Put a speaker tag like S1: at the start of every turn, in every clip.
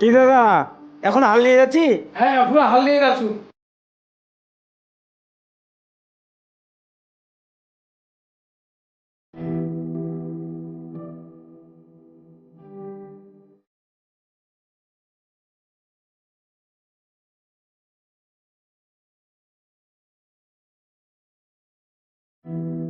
S1: কি দাদা এখন হাল নিয়ে যাচ্ছি?
S2: হ্যাঁ পুরো হাল নিয়ে গেছো
S1: কি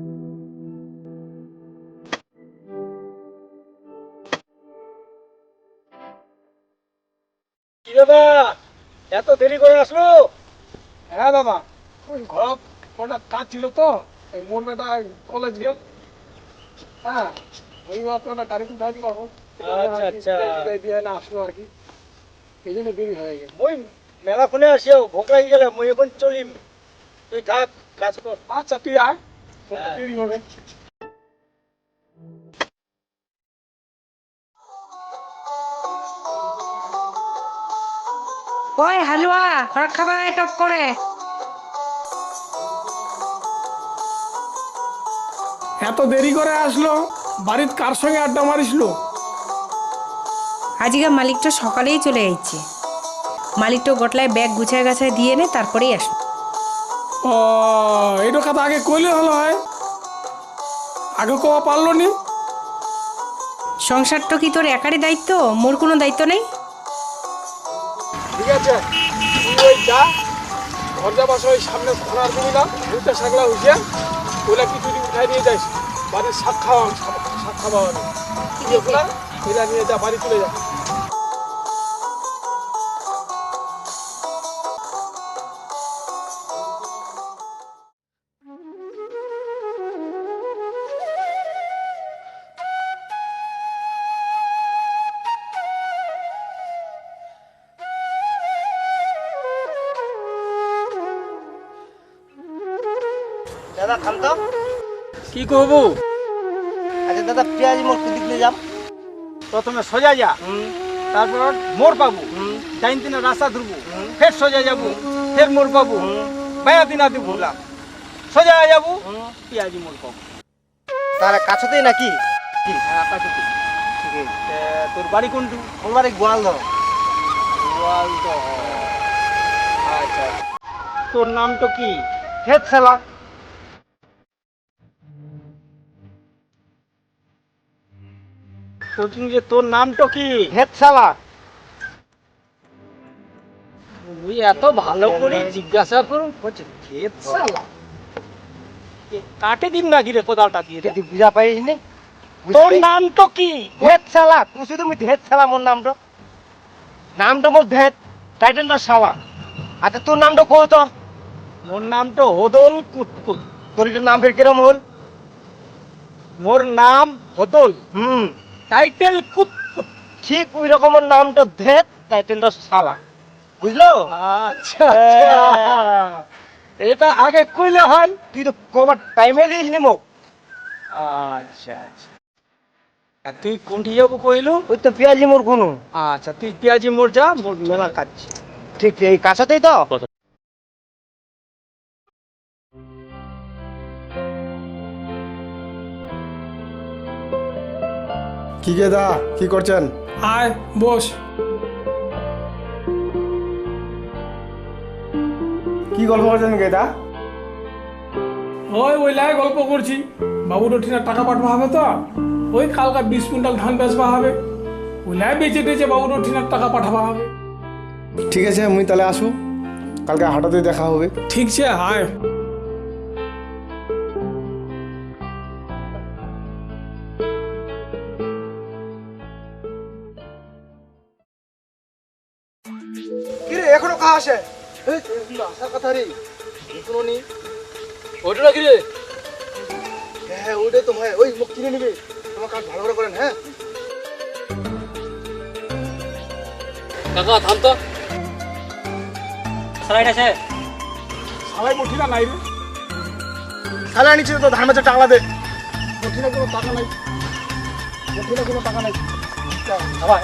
S1: এত দেরি করে আসলো?
S2: হ্যাঁ দাদা ওই ঘর কটা কাজ ছিল তো এই মোর কলেজ গেল। হ্যাঁ ওই না গাড়ি গাড়ি করব।
S1: আচ্ছা, আচ্ছা।
S2: দিয়ে না আসলো আর কি। এই জন্য দেরি হয়ে গেল।
S1: মই মেলা ফোনে আসিও ভোক গেলে মই এখন চলিম। তুই থাক কাজ কর।
S2: আচ্ছা তুই আয়। দেরি হবে।
S3: ওই হালুয়া খড় খাবার টপ করে
S2: এত দেরি করে আসলো? বাড়ির কার সঙ্গে আড্ডা মারিসলো?
S3: আজকে মালিকটা সকালেই চলে যাচ্ছে মালিকটা গোটলায় ব্যাগ গুছায় গাছায় দিয়ে নে তারপরেই আসবে
S2: ও এইটা কথা আগে কইলে হলো হয়। আগে কোয়া পারল নি?
S3: সংসারটা কি তোর একারই দায়িত্ব? মোর কোনো দায়িত্ব নেই?
S2: ঠিক আছে? তুই ওই যা ঘর যাবার ওই সামনে খোলার দিবি না ভুলতে শাকলা উঠে ওইলা কিছু উঠাই নিয়ে যাইস? বাড়ির শাক খাওয়া শাক খাওয়া হবে। এগুলা এগুলা নিয়ে যা বাড়ি চলে যা।
S4: দাদা খান তো।
S1: কি করব?
S4: আচ্ছা দাদা পেঁয়াজ মোর কুদিক নিয়ে যাম?
S1: প্রথমে সোজা যা। তারপর মোর পাবো। ডাইন দিনে রাস্তা ধরবো। ফের সোজা যাব। ফের মোর পাবো। বায়া দিনা দিব ভুলাম সোজা যাব। পেঁয়াজি মোর পাবো।
S4: তাহলে কাছতেই নাকি?
S1: হ্যাঁ কাছে তোর বাড়ি কোনটু?
S4: আমার বাড়ি গোয়াল ধরো।
S1: আচ্ছা। তোর নাম তো কি?
S4: হেড সেলা
S1: তোর যে তোর নামটা কি?
S4: সেলা
S1: তুই এত ভালো করে জিজ্ঞাসা করুন ক্ষেত কাটে দিন না গিরে কোদালটা দিয়ে।
S4: তুই বুঝা পাইস নি?
S1: তোর নাম তো কি?
S4: সেলা তুই শুধু সেলা মোর নামটা। নামটা মোর টাইটেলটা সালা আচ্ছা তোর নামটা কো তো?
S1: মোর নাম তো হদল কুতকুত
S4: তোর নাম ফের কিরম হল?
S1: মোর নাম হদল।
S4: হুম।
S1: টাইটেল কুতকুত
S4: ঠিক ওই রকমের নামটা ভেদ টাইটেলটা সালা। বুঝলো?
S1: আচ্ছা আচ্ছা। এটা আগে কইলে হয়
S4: তুই তো কবার টাইমে দিস নি মোক।
S1: আচ্ছা আচ্ছা। আর তুই কোনটি যাব কইলো?
S4: ওই তো পেঁয়াজি মোর কোনো
S1: আচ্ছা তুই পেঁয়াজি মোর যা মোর মেলা কাটছি।
S4: ঠিক এই কাছাতেই তো?
S5: কি গে দা কি করছেন?
S2: আয় বস।
S5: কি গল্প করছেন গেদা
S2: ওই ওই লাই গল্প করছি। বাবুর ঠিনা টাকা পাঠবা হবে তো? ওই কালকা বিশ কুইন্টাল ধান বেচবা হবে। ওই লাই বেচে টেচে বাবুর ঠিনার টাকা পাঠাবা হবে।
S5: ঠিক আছে মুই তাহলে আসু কালকে হাটাতে দেখা হবে।
S2: ঠিক আছে আয়।
S5: কিরে এখনও কা আসে আসার কথা রে। এখনও নি?
S2: ওইটা নাকি রে?
S5: হ্যাঁ ওইটাই তো হয় ওই মুখ কিনে নিবে। তোমার কাজ ভালো করে করেন হ্যাঁ?
S2: কাকা থাম তো।
S1: সালাইটা
S2: সবাই মুঠিনা নাই রে।
S5: সালা নিচে তো ধান মাছের টাকলা দে।
S2: মুঠিনা কোনো টাকা নাই। কোনো টাকা নাই।
S5: আবার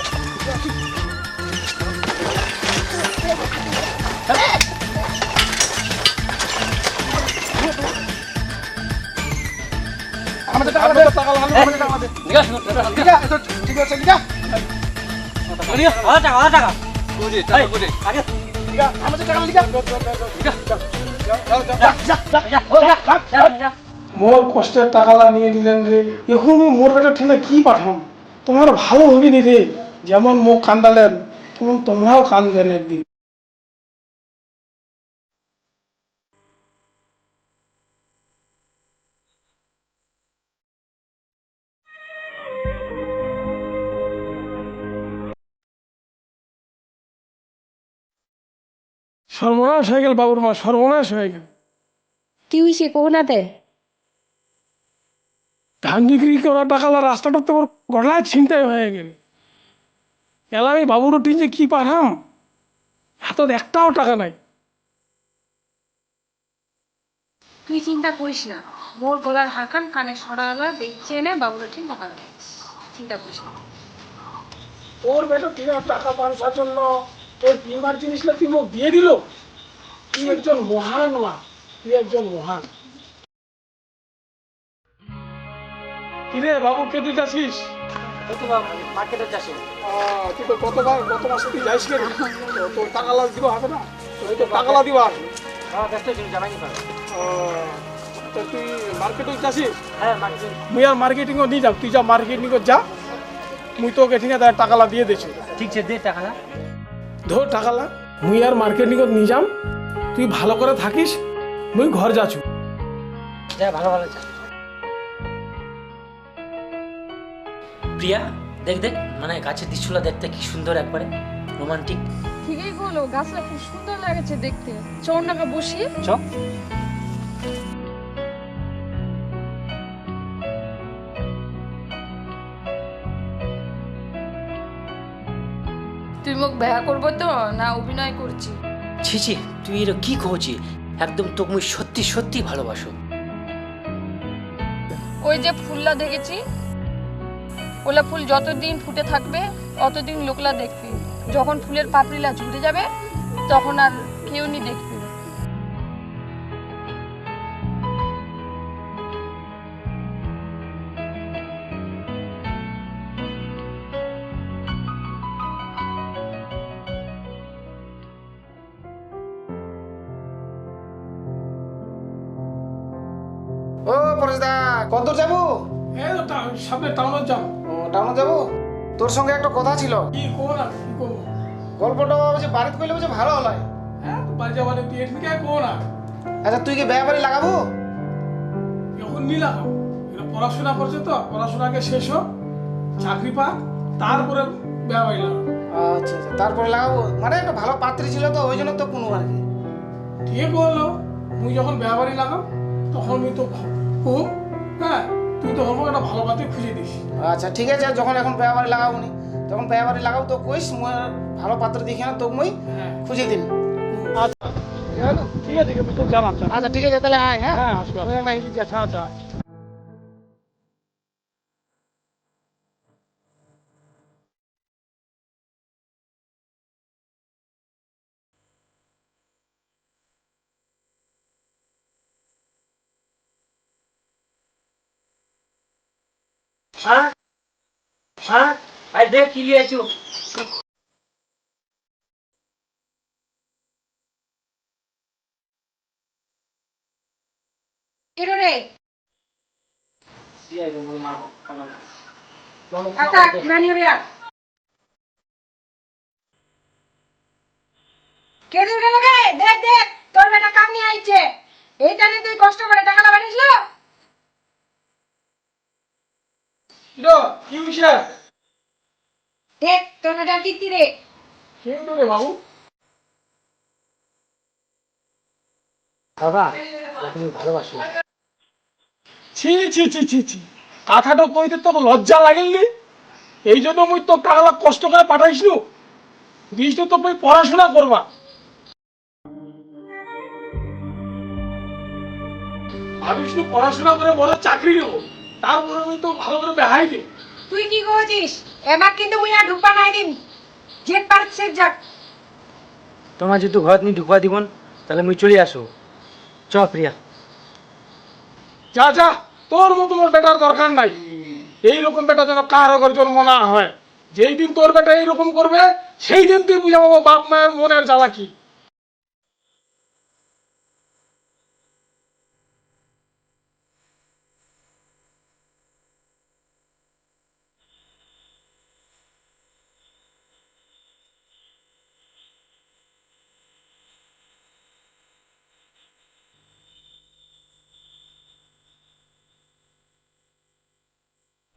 S5: আমাদের টাকা দে টাকা লাগবে আমাদের টাকা দে ঠিক আছে ঠিক আছে ঠিক আছে
S2: মোর কষ্টের টাকালা নিয়ে নিলেন রে। এখন মোর বেটা ঠেলে কি পাঠাম? তোমার ভালো হবি নি রে। যেমন মুখ কান্দালেন তেমন তোমরাও কান্দবেন একদিন। সর্বনাশ হয়ে গেল বাবুর মা সর্বনাশ হয়ে গেল।
S3: কি হয়েছে কোনাতে
S2: ধান বিক্রি করা টাকালা রাস্তাটা তো গলায় ছিনতাই হয়ে গেল। এলা আমি বাবুর টিন যে কি পাঠাম হাতত একটাও টাকা নাই।
S3: তুই চিন্তা করিস না মোর গলার হারকান কানে সরালা দেখছে এনে বাবুর ঠিক টাকা। চিন্তা করিস না।
S2: ওর বেটা টাকা পাঁচার জন্য? তোর তিনবার জিনিসটা তুই মুখ দিয়ে দিল? তুই একজন মহান মা তুই একজন মহান। কিরে বাবু কে তুই যাচ্ছিস?
S1: মার্কেটে চাষে
S2: তুই তো গতবার গত মাসে তুই যাইস তোর টাকা লাগ দিব হবে না? তোর তো টাকা লাগ দিব
S1: হ্যাঁ ব্যস্ত ছিল জানাই পারে
S2: আহ, তুই মার্কেটে যাচ্ছিস?
S1: হ্যাঁ মার্কেট।
S2: মুই আর মার্কেটিংও নিয়ে যাও তুই যা মার্কেটিংও যা। মুই তোকে ঠিক আছে টাকালা দিয়ে দিছি
S1: ঠিক আছে দে টাকা
S2: ধর টাকালা মুই আর মার্কেটিংও নিয়ে যাম তুই ভালো করে থাকিস মুই ঘর যাচ্ছু।
S1: যা ভালো ভালো যা।
S6: প্রিয়া দেখ দেখ মানে গাছের দৃশ্যটা দেখতে কি সুন্দর একবারে রোমান্টিক
S7: ঠিকই বলো গাছটা খুব সুন্দর লাগছে দেখতে। চর নাকা বসি।
S1: চ।
S7: মোক বেহা করব তো না অভিনয় করছি।
S6: ছি ছি তুই এটা কি কহছি একদম তোকে মুই সত্যি সত্যি ভালোবাসো।
S7: ওই যে ফুললা দেখেছি? ওলা ফুল যতদিন ফুটে থাকবে অতদিন লোকলা দেখবে। যখন ফুলের পাপড়িলা ঝুড়ে যাবে তখন আর কেউ নি দেখবে।
S4: ও পরেশদা কত দূর যাব?
S2: এই তো টা- সামনে টাউনের যাম
S4: ও টাউনে যাব? তোর সঙ্গে একটা কথা ছিল।
S2: কি করব না কি করব
S4: গল্পটা যে বাড়িতে করলে বুঝে ভালো
S2: হ্যাঁ। তো বাড়ি তুই এখানে কে করব না
S4: আচ্ছা তুই কি বেয়া বাড়ি লাগাবো?
S2: এখন নিলাম। এটা পড়াশোনা করছে তো পড়াশোনা আগে শেষ হোক চাকরি পা তারপরে বিয়া বাড়ি লাগাবো।
S4: আচ্ছা আচ্ছা তারপরে লাগাবো। মানে একটা ভালো পাত্রী ছিল তো ওই জন্য তো কোনো আর কি।
S2: ঠিক হলো মুই যখন বিয়া বাড়ি লাগাম তখন আমি তো খুব হ্যাঁ তুই তো আমাকে একটা ভালো পাত্রী খুঁজে দিস
S4: আচ্ছা ঠিক আছে যখন এখন বেয়া লাগাবো নি তখন বেয়া বাড়ি লাগাবো তো কইস মই ভালো পাত্র দেখি না তো মই খুঁজে দিন
S2: আচ্ছা ঠিক আছে।
S4: আচ্ছা ঠিক আছে তাহলে আয় হ্যাঁ
S2: হ্যাঁ আসবে। আচ্ছা আচ্ছা
S1: হ্যাঁ? হ্যাঁ? দেখ কি লিয়েছো
S3: রে। কাকা নানি হবে আর কে দেখ দেখ তোর বেটা কাম নিয়ে আইছে। এইটা নিয়ে তুই কষ্ট করে টাকা বানিয়েছিল
S2: কিলো কি বিষয়
S3: দেখ তোর বেটা কীর্তি রে
S2: কি রে বাবু।
S1: দাদা তুমি ভালোবাসো
S2: ছি ছি ছি ছি ছি। কথাটা কইতে তোকে লজ্জা লাগেননি এই জন্য মুই তো টাকা কষ্ট করে পাঠাইছিল দিস তো পড়াশোনা করবা। ভাবিস পড়াশোনা করে বড় চাকরি নেব। তারপরে আমি তো ভালো করে বেহাই দিই
S3: তুই কি কইছিস এবার কিন্তু মুই আর ঢুকবা নাই দিন। জেট পার সে যাক।
S1: তোমার যদি ঘর নিয়ে ঢুকবা দিবন তাহলে মুই চলে আসো চ প্রিয়া।
S2: যা যা তোর মতো মোর বেটার দরকার নাই। এই রকম বেটা যেন কারও ঘর জন্ম না হয়। যেই দিন তোর বেটা এরকম করবে সেই দিন তুই বুঝাবো বাপ মায়ের মনের জ্বালা কি।